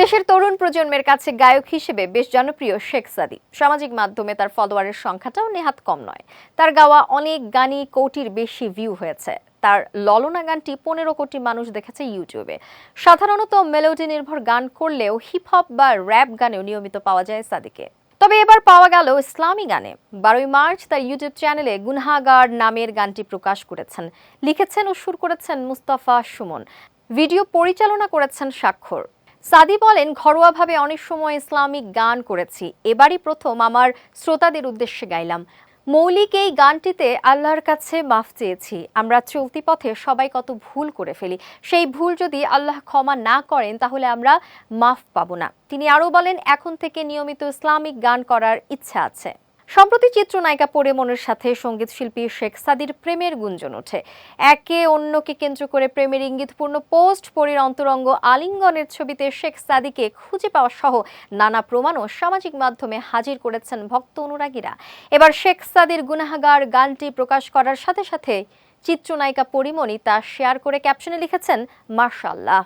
দেশের তরুণ প্রজন্মের কাছে গায়ক হিসেবে বেশ জনপ্রিয় শেখ সাদি। সামাজিক মাধ্যমে তার ফলোয়ারের সংখ্যাটাও নেহাত কম নয়। তার গাওয়া অনেক গানই কোটির বেশি ভিউ হয়েছে। তার ললনা গানটি পনেরো কোটি মানুষ দেখেছে ইউটিউবে সাধারণত মেলোডি নির্ভর গান করলেও হিপ হপ বা র্যাপ গানেও নিয়মিত পাওয়া যায় সাদিকে। তবে এবার পাওয়া গেল ইসলামী গানে। বারোই মার্চ তার ইউটিউব চ্যানেলে গুনহাগার নামের গানটি প্রকাশ করেছেন। লিখেছেন ও সুর করেছেন মুস্তাফা সুমন। ভিডিও পরিচালনা করেছেন স্বাক্ষর। সাদি বলেন, ঘরোয়াভাবে অনেক সময় ইসলামিক গান করেছি। এবারই প্রথম আমার শ্রোতাদের উদ্দেশ্যে গাইলাম। মৌলিক এই গানটিতে আল্লাহর কাছে মাফ চেয়েছি। আমরা চলতি পথে সবাই কত ভুল করে ফেলি। সেই ভুল যদি আল্লাহ ক্ষমা না করেন, তাহলে আমরা মাফ পাবো না। তিনি আরও বলেন, এখন থেকে নিয়মিত ইসলামিক গান করার ইচ্ছা আছে। সম্প্রতি চিত্রনায়িকা পরিমনের সাথে সংগীত শিল্পী শেখ সাদির প্রেমের গুঞ্জন ওঠে। একে অন্যকে কেন্দ্র করে প্রেমের ইঙ্গিতপূর্ণ পোস্ট, পরীর অন্তরঙ্গ আলিঙ্গনের ছবিতে শেখ সাদিকে খুঁজে পাওয়া সহ নানা প্রমাণও সামাজিক মাধ্যমে হাজির করেছেন ভক্ত অনুরাগীরা। এবার শেখ সাদির গুনাহাগার গানটি প্রকাশ করার সাথে সাথে চিত্রনায়িকা পরিমণি তা শেয়ার করে ক্যাপশনে লিখেছেন মার্শাল্লাহ